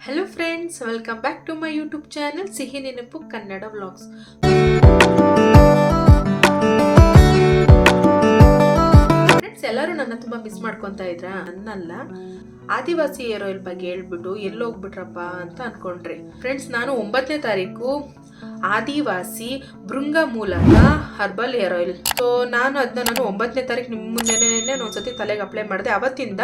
hello friends welcome back to my YouTube channel ಸಿಹಿ Nenapu Kannada vlogs ಎಲ್ಲರೂ ನನ್ನ ತುಂಬಾ ಮಿಸ್ ಮಾಡ್ಕೊತಾ ಇದ್ರ? ನನ್ನಲ್ಲ ಆದಿವಾಸಿ ಏರ್ ಆಯಿಲ್ ಬಗ್ಗೆ ಹೇಳ್ಬಿಟ್ಟು ಎಲ್ಲೋಗ್ಬಿಟ್ರಪ್ಪ ಅಂತ ಅನ್ಕೊಂಡ್ರಿ. ಫ್ರೆಂಡ್ಸ್ ನಾನು ಒಂಬತ್ತನೇ ತಾರೀಕು ಆದಿವಾಸಿ ಭೃಂಗ ಮೂಲಕ ಹರ್ಬಲ್ ಹೇರ್ ಆಯಿಲ್ ಸೊ ನಾನು ಅದನ್ನ ನಾನು ಒಂಬತ್ತನೇ ತಾರೀಕು ನಿಮ್ಮ ಮುಂದೆನೇ ಒಂದ್ಸತಿ ತಲೆಗೆ ಅಪ್ಲೈ ಮಾಡಿದೆ. ಅವತ್ತಿಂದ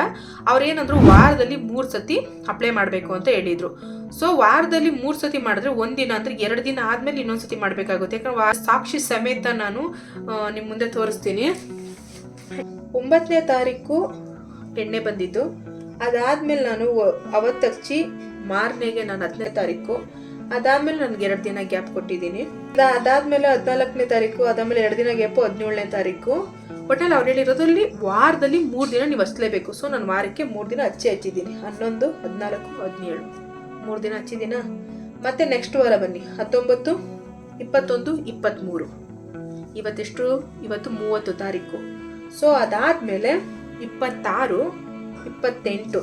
ಅವ್ರೇನಂದ್ರು ವಾರದಲ್ಲಿ ಮೂರು ಸತಿ ಅಪ್ಲೈ ಮಾಡಬೇಕು ಅಂತ ಹೇಳಿದ್ರು. ಸೊ ವಾರದಲ್ಲಿ ಮೂರು ಸತಿ ಮಾಡಿದ್ರೆ ಒಂದಿನ ಅಂದರೆ ಎರಡು ದಿನ ಆದ್ಮೇಲೆ ಇನ್ನೊಂದು ಸತಿ ಮಾಡಬೇಕಾಗುತ್ತೆ. ಯಾಕಂದ್ರೆ ಸಾಕ್ಷಿ ಸಮೇತ ನಾನು ನಿಮ್ಮ ಮುಂದೆ ತೋರಿಸ್ತೀನಿ. ಒಂಬತ್ತನೇ ತಾರೀಕು ಎಣ್ಣೆ ಬಂದಿದ್ದು. ಅದಾದ್ಮೇಲೆ ನಾನು ಅವತ್ತಚ್ಚಿ ಮಾರನೆಗೆ ನಾನು ಹತ್ತನೇ ತಾರೀಕು. ಅದಾದ್ಮೇಲೆ ನನಗೆ ಎರಡು ದಿನ ಗ್ಯಾಪ್ ಕೊಟ್ಟಿದ್ದೀನಿ. ಅದ- ಅದಾದ್ಮೇಲೆ ಹದಿನಾಲ್ಕನೇ ತಾರೀಕು, ಅದಾದ್ಮೇಲೆ ಎರಡು ದಿನ ಗ್ಯಾಪು ಹದಿನೇಳನೇ ತಾರೀಕು. ಒಟ್ಟಲ್ಲಿ ಅವ್ರು ಹೇಳಿರೋದ್ರಲ್ಲಿ ವಾರದಲ್ಲಿ ಮೂರು ದಿನ ನೀವು ಹಚ್ಚಲೇಬೇಕು ಸೊ, ನಾನು ವಾರಕ್ಕೆ ಮೂರು ದಿನ ಹಚ್ಚಿ ಹಚ್ಚಿದ್ದೀನಿ. ಹನ್ನೊಂದು, ಹದಿನಾಲ್ಕು, ಹದಿನೇಳು. ಮೂರು ದಿನ ಹಚ್ಚಿದ್ದೀನ? ಮತ್ತೆ ನೆಕ್ಸ್ಟ್ ವಾರ ಬನ್ನಿ. ಹತ್ತೊಂಬತ್ತು, ಇಪ್ಪತ್ತೊಂದು, ಇಪ್ಪತ್ತ್ಮೂರು. ಇವತ್ತೆಷ್ಟು? ಇವತ್ತು ಮೂವತ್ತು ತಾರೀಕು. ಸೊ ಅದಾದ್ಮೇಲೆ ಇಪ್ಪತ್ತಾರು, ಇಪ್ಪತ್ತೆಂಟು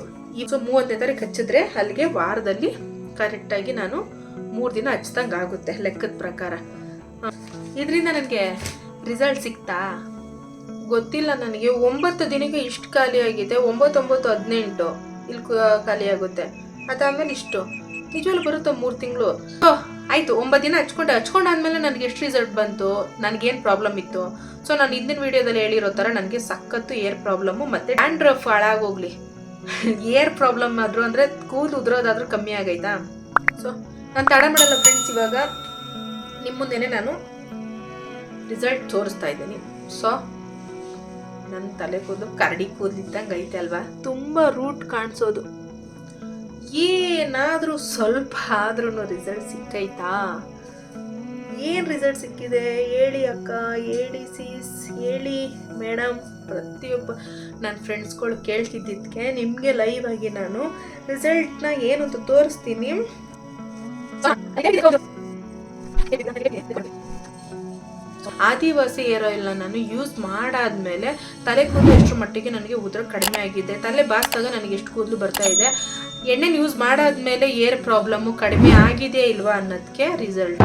ಸೊ ಮೂವತ್ತನೇ ತಾರೀಕು ಹಚ್ಚಿದ್ರೆ ಅಲ್ಲಿಗೆ ವಾರದಲ್ಲಿ ಕರೆಕ್ಟಾಗಿ ನಾನು ಮೂರು ದಿನ ಹಚ್ದಂಗೆ ಆಗುತ್ತೆ ಲೆಕ್ಕದ ಪ್ರಕಾರ. ಇದರಿಂದ ನನಗೆ ರಿಸಲ್ಟ್ ಸಿಕ್ತಾ? ಗೊತ್ತಿಲ್ಲ ನನಗೆ. ಒಂಬತ್ತು ದಿನಕ್ಕೆ ಇಷ್ಟು ಖಾಲಿಯಾಗಿದೆ ಒಂಬತ್ತೊಂಬತ್ತು ಹದಿನೆಂಟು ಇಲ್ಲಿ ಖಾಲಿಯಾಗುತ್ತೆ ಅದಾದ್ಮೇಲೆ ಇಷ್ಟು. ನಿಜವಾಗ್ಲೂ ಬರುತ್ತಾ ಮೂರು ತಿಂಗಳು? ಆಯ್ತು ಒಂಬತ್ತು ದಿನ ಹಚ್ಕೊಂಡೆ. ಹಚ್ಕೊಂಡಾದ್ಮೇಲೆ ನನಗೆ ಎಷ್ಟು ರಿಸಲ್ಟ್ ಬಂತು? ನನಗೇನು ಪ್ರಾಬ್ಲಮ್ ಇತ್ತು? ಸೊ ನಾನು ಹಿಂದಿನ ವಿಡಿಯೋದಲ್ಲಿ ಹೇಳಿರೋ ಥರ ನನಗೆ ಸಖತ್ತು ಏರ್ ಪ್ರಾಬ್ಲಮ್ಮು ಮತ್ತು ಡ್ಯಾಂಡ್ರಫ್ ಹಾಳಾಗೋಗ್ಲಿ. ಏರ್ ಪ್ರಾಬ್ಲಮ್ ಆದರೂ ಅಂದರೆ ಕೂದಲು ಉದುರೋದಾದ್ರೂ ಕಮ್ಮಿ ಆಗೈತಾ? ಸೊ ನಾನು ತಡ ಮಾಡಲ್ಲ ಫ್ರೆಂಡ್ಸ್ ಇವಾಗ. ನಿಮ್ಮ ಮುಂದೆನೆ ನಾನು ರಿಸಲ್ಟ್ ತೋರಿಸ್ತಾ ಇದ್ದೀನಿ. ಸೊ ನನ್ನ ತಲೆ ಕೂದಲು ಕರಡಿ ಕೂದಲಿದ್ದಂಗೆ ಐತೆ ಅಲ್ವಾ? ತುಂಬ ರೂಟ್ ಕಾಣಿಸೋದು. ಏನಾದರೂ ಸ್ವಲ್ಪ ಆದ್ರೂ ರಿಸಲ್ಟ್ ಸಿಕ್ಕೈತಾ? ಏನು ರಿಸಲ್ಟ್ ಸಿಕ್ಕಿದೆ? ಹೇಳಿ ಅಕ್ಕ, ಹೇಳಿ ಸೀಸ್ ಹೇಳಿ ಮೇಡಮ್ ಪ್ರತಿಯೊಬ್ಬ ನನ್ನ ಫ್ರೆಂಡ್ಸ್ಗಳು ಕೇಳ್ತಿದ್ದಕ್ಕೆ ನಿಮಗೆ ಲೈವ್ ಆಗಿ ನಾನು ರಿಸಲ್ಟ್ನ ಏನು ಅಂತ ತೋರಿಸ್ತೀನಿ. ಆದಿವಾಸಿ ಏರ್ ಆಯಿಲ್ನ ನಾನು ಯೂಸ್ ಮಾಡಾದ್ಮೇಲೆ ತಲೆ ಕೂದಲು ಎಷ್ಟು ಮಟ್ಟಿಗೆ ನನಗೆ ಉದ್ರ ಕಡಿಮೆ ಆಗಿದೆ. ತಲೆ ಬಾಸ್ದಾಗ ನನಗೆ ಎಷ್ಟು ಕೂದಲು ಬರ್ತಾ ಇದೆ. ಎಣ್ಣೆನ ಯೂಸ್ ಮಾಡಾದ್ಮೇಲೆ ಏರ್ ಪ್ರಾಬ್ಲಮ್ಮು ಕಡಿಮೆ ಆಗಿದೆ ಇಲ್ವಾ ಅನ್ನೋದಕ್ಕೆ ರಿಸಲ್ಟ್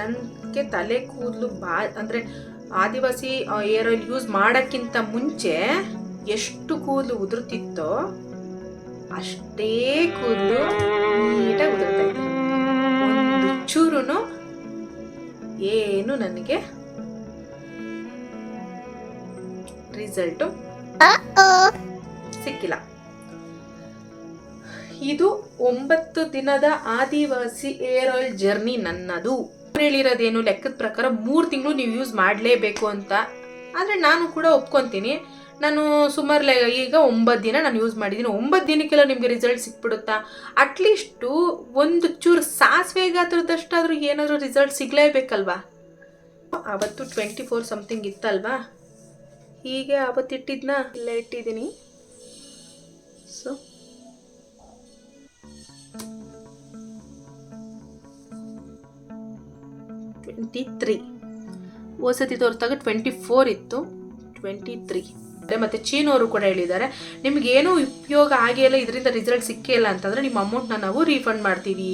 ನನಗೆ ತಲೆ ಕೂದಲು ಬಾ, ಅಂದರೆ ಆದಿವಾಸಿ ಏರ್ ಆಯಿಲ್ ಯೂಸ್ ಮಾಡೋಕ್ಕಿಂತ ಮುಂಚೆ ಎಷ್ಟು ಕೂದಲು ಉದುರುತ್ತಿತ್ತೋ ಅಷ್ಟೇ ಕೂದಲು ನೀಟಾಗಿ ಉದುರ್ತಾ ಏನು ನನಗೆ ರಿಸಲ್ಟು ಸಿಕ್ಕಿಲ್ಲ. ಇದು ಒಂಬತ್ತು ದಿನದ ಆದಿವಾಸಿ ಏರ್ ಆಯಿಲ್ ಜರ್ನಿ ನನ್ನದು. ಹೇಳಿರೋದೇನು ಲೆಕ್ಕದ ಪ್ರಕಾರ ಮೂರು ತಿಂಗಳು ನೀವು ಯೂಸ್ ಮಾಡಲೇಬೇಕು ಅಂತ. ಆದರೆ ನಾನು ಕೂಡ ಒಪ್ಕೊತೀನಿ. ನಾನು ಸುಮಾರು ಲೆ ಈಗ ಒಂಬತ್ತು ದಿನ ನಾನು ಯೂಸ್ ಮಾಡಿದ್ದೀನಿ. ಒಂಬತ್ತು ದಿನಕ್ಕೆಲ್ಲ ನಿಮಗೆ ರಿಸಲ್ಟ್ ಸಿಕ್ಬಿಡುತ್ತಾ? ಅಟ್ಲೀಸ್ಟು ಒಂದು ಚೂರು ಸಾಸಿವೆ ಗಾತ್ರದಷ್ಟಾದ್ರೂ ಏನಾದರೂ ರಿಸಲ್ಟ್ ಸಿಗಲೇಬೇಕಲ್ವಾ? ಅವತ್ತು ಟ್ವೆಂಟಿ ಫೋರ್ ಸಮಥಿಂಗ್ ಇತ್ತಲ್ವಾ? ಹೀಗೆ ಅವತ್ತಿಟ್ಟಿದ್ನ ಇಲ್ಲ ಇಟ್ಟಿದ್ದೀನಿ. ಸೊ ಟ್ವೆಂಟಿ ತ್ರೀ ಸತಿ ತೋರಿಸಿದಾಗ ಟ್ವೆಂಟಿ ಫೋರ್ ಇತ್ತು. ಟ್ವೆಂಟಿ ತ್ರೀ ಮತ್ತು ಅವರು ಕೂಡ ಹೇಳಿದ್ದಾರೆ, ನಿಮ್ಗೆ ಏನೂ ಉಪಯೋಗ ಆಗಿಲ್ಲ ಇದರಿಂದ ರಿಸಲ್ಟ್ ಸಿಕ್ಕೇ ಇಲ್ಲ ಅಂತಂದರೆ ನಿಮ್ಮ ಅಮೌಂಟ್ನ ನಾವು ರೀಫಂಡ್ ಮಾಡ್ತೀವಿ.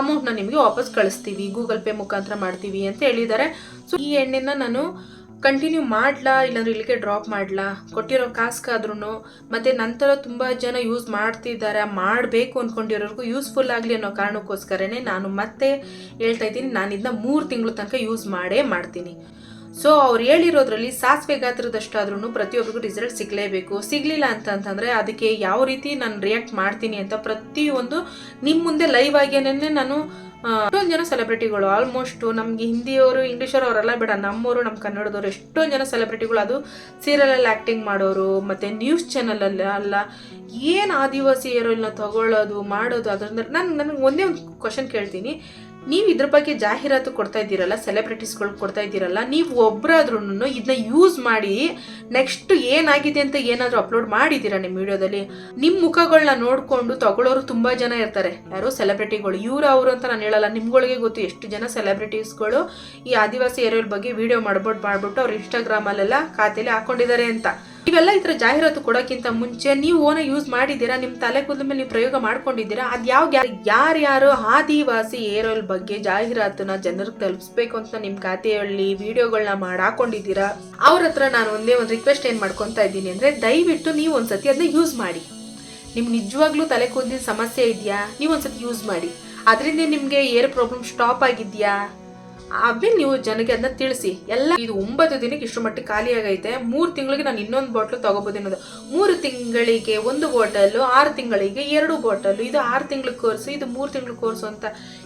ಅಮೌಂಟ್ನ ನಿಮಗೆ ವಾಪಸ್ ಕಳಿಸ್ತೀವಿ ಗೂಗಲ್ ಪೇ ಮುಖಾಂತರ ಮಾಡ್ತೀವಿ ಅಂತ ಹೇಳಿದ್ದಾರೆ. ಸೊ ಈ ಎಣ್ಣೆನ ನಾನು ಕಂಟಿನ್ಯೂ ಮಾಡ್ಲಾ, ಇಲ್ಲಾಂದ್ರೆ ಇಲ್ಲಿಗೆ ಡ್ರಾಪ್ ಮಾಡ್ಲಾ? ಕೊಟ್ಟಿರೋ ಕಾಸ್ಗಾದ್ರೂ ಮತ್ತು ನಂತರ ತುಂಬ ಜನ ಯೂಸ್ ಮಾಡ್ತಿದ್ದಾರೆ, ಮಾಡಬೇಕು ಅಂದ್ಕೊಂಡಿರೋರ್ಗೂ ಯೂಸ್ಫುಲ್ ಆಗಲಿ ಅನ್ನೋ ಕಾರಣಕ್ಕೋಸ್ಕರನೇ ನಾನು ಮತ್ತೆ ಹೇಳ್ತಾ ಇದ್ದೀನಿ ನಾನು ಇದನ್ನ ಮೂರು ತಿಂಗಳು ತನಕ ಯೂಸ್ ಮಾಡೇ ಮಾಡ್ತೀನಿ. ಸೊ ಅವ್ರು ಹೇಳಿರೋದ್ರಲ್ಲಿ ಸಾಸಿವೆ ಗಾತ್ರದಷ್ಟಾದ್ರೂ ಪ್ರತಿಯೊಬ್ಬರಿಗೂ ರಿಸಲ್ಟ್ ಸಿಗಲೇಬೇಕು. ಸಿಗಲಿಲ್ಲ ಅಂತಂತಂದರೆ ಅದಕ್ಕೆ ಯಾವ ರೀತಿ ನಾನು ರಿಯಾಕ್ಟ್ ಮಾಡ್ತೀನಿ ಅಂತ ಪ್ರತಿಯೊಂದು ನಿಮ್ಮ ಮುಂದೆ ಲೈವ್ ಆಗಿನೇ ನಾನು ಎಷ್ಟೊಂದು ಜನ ಸೆಲೆಬ್ರಿಟಿಗಳು ಆಲ್ಮೋಸ್ಟು ನಮಗೆ ಹಿಂದಿಯವರು ಇಂಗ್ಲೀಷರು ಅವರೆಲ್ಲ ಬೇಡ ನಮ್ಮವರು ನಮ್ಮ ಕನ್ನಡದವರು ಎಷ್ಟೊಂದು ಜನ ಸೆಲೆಬ್ರಿಟಿಗಳು ಅದು ಸೀರಿಯಲಲ್ಲಿ ಆ್ಯಕ್ಟಿಂಗ್ ಮಾಡೋರು, ಮತ್ತು ನ್ಯೂಸ್ ಚಾನಲಲ್ಲಿ ಅಲ್ಲ ಏನು ಆದಿವಾಸಿ ಏರೋಲ್ನ ತಗೊಳ್ಳೋದು ಮಾಡೋದು ಅದರಿಂದ ನಾನು ನನಗೆ ಒಂದೇ ಒಂದು ಕ್ವಶನ್ ಕೇಳ್ತೀನಿ. ನೀವು ಇದ್ರ ಬಗ್ಗೆ ಜಾಹೀರಾತು ಕೊಡ್ತಾ ಇದ್ದೀರಲ್ಲ ಸೆಲೆಬ್ರಿಟೀಸ್ಗಳು ಕೊಡ್ತಾ ಇದ್ದೀರಲ್ಲ, ನೀವು ಒಬ್ಬರಾದ್ರೂ ಇದನ್ನ ಯೂಸ್ ಮಾಡಿ ನೆಕ್ಸ್ಟ್ ಏನಾಗಿದೆ ಅಂತ ಏನಾದರೂ ಅಪ್ಲೋಡ್ ಮಾಡಿದ್ದೀರಾ ನಿಮ್ಮ ವಿಡಿಯೋದಲ್ಲಿ? ನಿಮ್ಮ ಮುಖಗಳನ್ನ ನೋಡಿಕೊಂಡು ತಗೊಳ್ಳೋರು ತುಂಬ ಜನ ಇರ್ತಾರೆ. ಯಾರೋ ಸೆಲೆಬ್ರಿಟಿಗಳು ಇವ್ರು ಅವರು ಅಂತ ನಾನು ಹೇಳಲ್ಲ, ನಿಮ್ಗಳಿಗೆ ಗೊತ್ತು ಎಷ್ಟು ಜನ ಸೆಲೆಬ್ರಿಟೀಸ್ಗಳು ಈ ಆದಿವಾಸಿ ಏರಿಯಲ್ ಬಗ್ಗೆ ವಿಡಿಯೋ ಮಾಡ್ಬಿಟ್ಟು ಮಾಡಿಬಿಟ್ಟು ಅವ್ರು ಇನ್ಸ್ಟಾಗ್ರಾಮಲ್ಲೆಲ್ಲ ಖಾತೆಯಲ್ಲಿ ಹಾಕೊಂಡಿದ್ದಾರೆ ಅಂತ. ಇವೆಲ್ಲ ಈ ಜಾಹೀರಾತು ಕೊಡೋಕ್ಕಿಂತ ಮುಂಚೆ ನೀವು ಓನ ಯೂಸ್ ಮಾಡಿದ್ದೀರಾ ನಿಮ್ಮ ತಲೆ ಕೂದಲ ಮೇಲೆ ನೀವು ಪ್ರಯೋಗ ಮಾಡ್ಕೊಂಡಿದ್ದೀರಾ, ಅದು ಯಾವ ಯಾರ್ಯಾರು ಆದಿವಾಸಿ ಏರ್ ಆಯಿಲ್ ಬಗ್ಗೆ ಜಾಹೀರಾತನ್ನ ಜನರಿಗೆ ತಲುಪಿಸ್ಬೇಕು ಅಂತ ನಿಮ್ಮ ಖಾತೆಯಲ್ಲಿ ವಿಡಿಯೋಗಳನ್ನ ಮಾಡಿ, ಹಾಕೊಂಡಿದ್ದೀರಾ, ಅವ್ರ ಹತ್ರ ನಾನು ಒಂದೇ ಒಂದು ರಿಕ್ವೆಸ್ಟ್ ಏನು ಮಾಡ್ಕೊತಾ ಇದ್ದೀನಿ ಅಂದರೆ ದಯವಿಟ್ಟು ನೀವು ಒಂದ್ಸತಿ ಅದನ್ನ ಯೂಸ್ ಮಾಡಿ. ನಿಮ್ಗೆ ನಿಜವಾಗ್ಲೂ ತಲೆ ಕೂದಲಿನ ಸಮಸ್ಯೆ ಇದೆಯಾ, ನೀವು ಒಂದ್ಸತಿ ಯೂಸ್ ಮಾಡಿ. ಅದರಿಂದ ನಿಮಗೆ ಏರ್ ಪ್ರಾಬ್ಲಮ್ ಸ್ಟಾಪ್ ಆಗಿದೆಯಾ? ಆಮೇಲೆ ನೀವು ಜನಕ್ಕೆ ಅದನ್ನ ತಿಳಿಸಿ. ಎಲ್ಲ ಇದು ಒಂಬತ್ತು ದಿನಕ್ಕೆ ಇಷ್ಟು ಮಟ್ಟಿಗೆ ಖಾಲಿ ಆಗೈತೆ. ಮೂರು ತಿಂಗಳಿಗೆ ನಾನು ಇನ್ನೊಂದು ಬಾಟ್ಲು ತಗೋಬೋದು ಅನ್ನೋದು. ಮೂರು ತಿಂಗಳಿಗೆ ಒಂದು ಬಾಟಲು ಆರು ತಿಂಗಳಿಗೆ ಎರಡು ಬಾಟಲು ಇದು ಆರು ತಿಂಗಳ ಕೋರ್ಸು, ಇದು ಮೂರು ತಿಂಗಳ ಕೋರ್ಸು ಅಂತ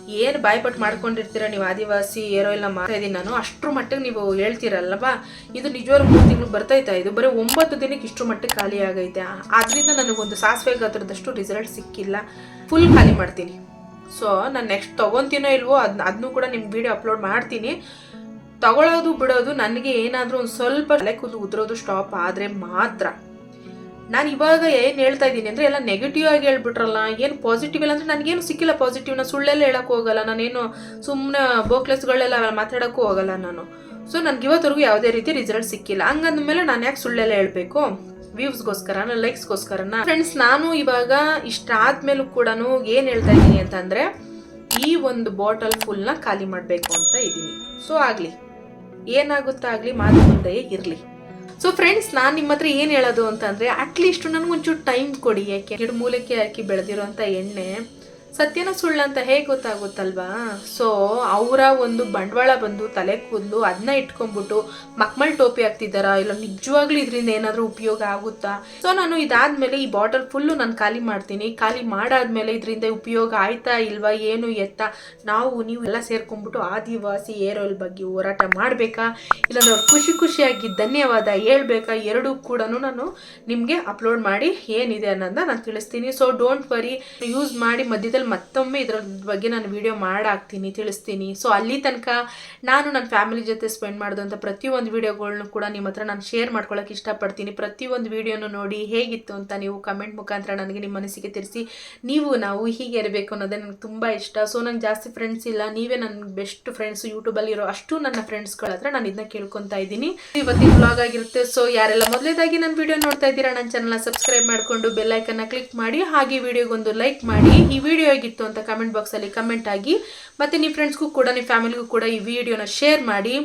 ಏನು ಭಯಪಟ್ಟು ಮಾಡ್ಕೊಂಡಿರ್ತೀರ ನೀವು ಆದಿವಾಸಿ ಏರೋ ಎಲ್ಲ ಮಾಡ್ತಾ ನಾನು. ಅಷ್ಟು ಮಟ್ಟಿಗೆ ನೀವು ಹೇಳ್ತೀರಲ್ಲವಾ? ಇದು ನಿಜವಾಗ್ಲೂ ಮೂರು ತಿಂಗಳು ಬರ್ತೈತಾ ಇದು ಬರೀ ಒಂಬತ್ತು ದಿನಕ್ಕೆ ಇಷ್ಟು ಮಟ್ಟಿಗೆ ಖಾಲಿ ಆಗೈತೆ. ಅದರಿಂದ ನನಗೊಂದು ಸಾಸಿವೆ ಗಾತ್ರದಷ್ಟು ರಿಸಲ್ಟ್ ಸಿಕ್ಕಿಲ್ಲ. ಫುಲ್ ಖಾಲಿ ಮಾಡ್ತೀನಿ. ಸೊ ನಾನು ನೆಕ್ಸ್ಟ್ ತೊಗೊತೀನೋ ಇಲ್ವೋ ಅದನ್ನ ಅದನ್ನು ಕೂಡ ನಿಮ್ಗೆ ವಿಡಿಯೋ ಅಪ್ಲೋಡ್ ಮಾಡ್ತೀನಿ. ತಗೊಳ್ಳೋದು ಬಿಡೋದು ನನಗೆ ಏನಾದರೂ ಒಂದು ಸ್ವಲ್ಪ ತಲೆ ಕೂದಲು ಉದುರೋದು ಸ್ಟಾಪ್ ಆದರೆ ಮಾತ್ರ. ನಾನು ಇವಾಗ ಏನು ಹೇಳ್ತಾ ಇದ್ದೀನಿ ಅಂದರೆ ಎಲ್ಲ ನೆಗೆಟಿವ್ ಆಗಿ ಹೇಳ್ಬಿಟ್ರಲ್ಲ, ಏನು ಪಾಸಿಟಿವ್ ಇಲ್ಲ ಅಂದರೆ ನನಗೇನು ಸಿಕ್ಕಿಲ್ಲ ಪಾಸಿಟಿವ್ ನಾನು ಸುಳ್ಳೆಲ್ಲ ಹೇಳೋಕ್ಕೂ ಹೋಗಲ್ಲ, ನಾನೇನು ಸುಮ್ಮನೆ ಬೋಕ್ಲೆಸ್ಗಳೆಲ್ಲ ಮಾತಾಡೋಕ್ಕೂ ಹೋಗಲ್ಲ ನಾನು. ಸೊ ನನಗೆ ಇವತ್ತವರೆಗೂ ಯಾವುದೇ ರೀತಿ ರಿಸಲ್ಟ್ ಸಿಕ್ಕಿಲ್ಲ. ಹಂಗಂದ್ಮೇಲೆ ನಾನು ಯಾಕೆ ಸುಳ್ಳೆಲ್ಲ ಹೇಳಬೇಕು? ವ್ಯೂಸ್ಗೋಸ್ಕರ ಲೈಕ್ಸ್ಗೋಸ್ಕರನ ಫ್ರೆಂಡ್ಸ್ ನಾನು ಇವಾಗ ಇಷ್ಟಾದ್ಮೇಲೂ ಕೂಡ ಏನು ಹೇಳ್ತಾ ಇದ್ದೀನಿ ಅಂತಂದರೆ ಈ ಒಂದು ಬಾಟಲ್ ಫುಲ್ನ ಖಾಲಿ ಮಾಡಬೇಕು ಅಂತ ಇದ್ದೀನಿ. ಸೊ ಆಗಲಿ. ಏನಾಗುತ್ತಾಗಲಿ ಮಾತು ಮುಂದೆಯೇ ಇರಲಿ. ಸೊ ಫ್ರೆಂಡ್ಸ್ ನಾನು ನಿಮ್ಮ ಹತ್ರ ಏನು ಹೇಳೋದು ಅಂತಂದರೆ ಅಟ್ಲೀಸ್ಟ್ ನನಗೊಂಚೂರು ಟೈಮ್ ಕೊಡಿ. ಯಾಕೆ? ಎರಡು ಮೂಲಕ್ಕೆ ಹಾಕಿ ಬೆಳೆದಿರೋಂಥ ಎಣ್ಣೆ ಸತ್ಯನ ಸುಳ್ಳು ಅಂತ ಹೇಗೆ ಗೊತ್ತಾಗುತ್ತಲ್ವಾ? ಸೊ ಅವರ ಒಂದು ಬಂಡವಾಳ ಬಂದು ತಲೆ ಕೂದಲು ಅದನ್ನ ಇಟ್ಕೊಂಡ್ಬಿಟ್ಟು ಮಕ್ಮಲ್ ಟೋಪಿ ಹಾಕ್ತಿದ್ದಾರಾ? ಇಲ್ಲ ನಿಜವಾಗ್ಲೂ ಇದರಿಂದ ಏನಾದರೂ ಉಪಯೋಗ ಆಗುತ್ತಾ? ಸೊ ನಾನು ಇದಾದ್ಮೇಲೆ ಈ ಬಾಟಲ್ ಫುಲ್ಲು ನಾನು ಖಾಲಿ ಮಾಡ್ತೀನಿ. ಖಾಲಿ ಮಾಡಾದ್ಮೇಲೆ ಇದರಿಂದ ಉಪಯೋಗ ಆಯ್ತಾ ಇಲ್ವಾ, ಏನು ಎತ್ತ? ನಾವು, ನೀವು ಎಲ್ಲ ಸೇರ್ಕೊಂಡ್ಬಿಟ್ಟು ಆದಿವಾಸಿ ಏರ್ ಆಯಿಲ್ ಬಗ್ಗೆ ಹೋರಾಟ ಮಾಡಬೇಕಾ? ಇಲ್ಲ ನಾವು ಖುಷಿ ಖುಷಿಯಾಗಿ ಧನ್ಯವಾದ ಹೇಳ್ಬೇಕಾ? ಎರಡೂ ಕೂಡ ನಾನು ನಿಮಗೆ ಅಪ್ಲೋಡ್ ಮಾಡಿ ಏನಿದೆ ಅನ್ನೋದನ್ನ ನಾನು ತಿಳಿಸ್ತೀನಿ. ಸೊ ಡೋಂಟ್ ವರಿ ಯೂಸ್ ಮಾಡಿ ಮಧ್ಯದಲ್ಲಿ ಮತ್ತೊಮ್ಮೆ ಇದರ ಬಗ್ಗೆ ನಾನು ವಿಡಿಯೋ ಮಾಡಾಕ್ತೀನಿ, ತಿಳಿಸ್ತೀನಿ. ಸೊ ಅಲ್ಲಿ ತನಕ ನಾನು ನನ್ನ ಫ್ಯಾಮಿಲಿ ಜೊತೆ ಸ್ಪೆಂಡ್ ಮಾಡಿದಂಥ ಪ್ರತಿಯೊಂದು ವಿಡಿಯೋಗಳನ್ನು ಕೂಡ ನಿಮ್ಮ ಹತ್ರ ನಾನು ಶೇರ್ ಮಾಡ್ಕೊಳ್ಳೋಕೆ ಇಷ್ಟಪಡ್ತೀನಿ. ಪ್ರತಿಯೊಂದು ವಿಡಿಯೋನು ನೋಡಿ ಹೇಗಿತ್ತು ಅಂತ ನೀವು ಕಮೆಂಟ್ ಮುಖಾಂತರ ನನಗೆ ನಿಮ್ಮ ಮನಸ್ಸಿಗೆ ತಿಳಿಸಿ. ನೀವು, ನಾವು ಹೀಗೆ ಇರಬೇಕು ಅನ್ನೋದೇ ನನಗೆ ತುಂಬ ಇಷ್ಟ. ಸೊ ನಂಗೆ ಜಾಸ್ತಿ ಫ್ರೆಂಡ್ಸ್ ಇಲ್ಲ. ನೀವೇ ನನ್ನ ಬೆಸ್ಟ್ ಫ್ರೆಂಡ್ಸ್ ಯೂಟ್ಯೂಬಲ್ಲಿ ಇರೋ ಅಷ್ಟು ನನ್ನ ಫ್ರೆಂಡ್ಸ್ಗಳ ಹತ್ರ ನಾನು ಇದನ್ನ ಕೇಳ್ಕೊತಾ ಇದ್ದೀನಿ. ಇವತ್ತಿನ ಬ್ಲಾಗ್ ಆಗಿರುತ್ತೆ. ಸೊ ಯಾರೆಲ್ಲ ಮೊದಲೇದಾಗಿ ನನ್ನ ವಿಡಿಯೋ ನೋಡ್ತಾ ಇದ್ದೀರಾ ನನ್ನ ಚಾನಲ್ನ ಸಬ್ಸ್ಕ್ರೈಬ್ ಮಾಡಿಕೊಂಡು ಬೆಲ್ಲೈಕನ್ನ ಕ್ಲಿಕ್ ಮಾಡಿ ಹಾಗೆ ವಿಡಿಯೋಗೊಂದು ಲೈಕ್ ಮಾಡಿ. ಈ ವಿಡಿಯೋ ಹೇಗಿತ್ತು ಅಂತ ಕಮೆಂಟ್ ಬಾಕ್ಸಲ್ಲಿ ಕಮೆಂಟ್ ಆಗಿ, ಮತ್ತು ನಿಮ್ಮ ಫ್ರೆಂಡ್ಸ್ಗೂ ಕೂಡ ನಿಮ್ಮ ಫ್ಯಾಮಿಲಿಗೂ ಕೂಡ ಈ ವಿಡಿಯೋನ ಶೇರ್ ಮಾಡಿ,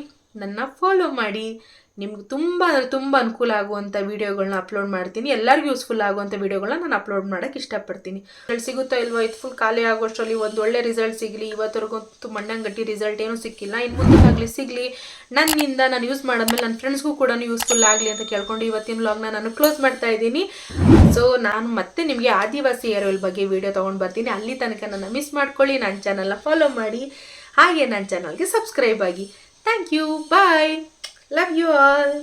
ನನ್ನ ಫಾಲೋ ಮಾಡಿ. ನಿಮ್ಗೆ ತುಂಬ ಅಂದರೆ ತುಂಬ ಅನುಕೂಲ ಆಗುವಂಥ ವೀಡಿಯೋಗಳನ್ನ ಅಪ್ಲೋಡ್ ಮಾಡ್ತೀನಿ. ಎಲ್ಲರಿಗೂ ಯೂಸ್ಫುಲ್ ಆಗುವಂಥ ವೀಡಿಯೋಗಳನ್ನ ನಾನು ಅಪ್ಲೋಡ್ ಮಾಡೋಕ್ಕೆ ಇಷ್ಟಪಡ್ತೀನಿ. ರಿಸಲ್ಟ್ ಸಿಗುತ್ತೋ ಇಲ್ವೋ, ಇದು ಫುಲ್ ಖಾಲಿ ಆಗೋಷ್ಟರಲ್ಲಿ ಒಂದು ಒಳ್ಳೆ ರಿಸಲ್ಟ್ ಸಿಗಲಿ ಇವತ್ತರೆಗಂತೂ ಮಣ್ಣಂಗಟ್ಟಿ ರಿಸಲ್ಟ್ ಏನೂ ಸಿಕ್ಕಿಲ್ಲ. ಇನ್ನು ಮುಂದಕ್ಕಾಗಲಿ ಸಿಗಲಿ, ನನ್ನಿಂದ ನಾನು ಯೂಸ್ ಮಾಡಿದ್ಮೇಲೆ ನನ್ನ ಫ್ರೆಂಡ್ಸ್ಗೂ ಕೂಡ ಯೂಸ್ಫುಲ್ ಆಗಲಿ ಅಂತ ಕೇಳ್ಕೊಂಡು ಇವತ್ತಿನ ವ್ಲಾಗ್ನ ನಾನು ಕ್ಲೋಸ್ ಮಾಡ್ತಾ ಇದ್ದೀನಿ. ಸೊ ನಾನು ಮತ್ತೆ ನಿಮಗೆ ಆದಿವಾಸಿ ಏರೋಲ್ ಬಗ್ಗೆ ವಿಡಿಯೋ ತೊಗೊಂಡು ಬರ್ತೀನಿ. ಅಲ್ಲಿ ತನಕ ನನ್ನ ಮಿಸ್ ಮಾಡ್ಕೊಳ್ಳಿ ನನ್ನ ಚಾನಲ್ನ ಫಾಲೋ ಮಾಡಿ. ಹಾಗೆ ನನ್ನ ಚಾನಲ್ಗೆ ಸಬ್ಸ್ಕ್ರೈಬ್ ಆಗಿ. Thank you bye love you all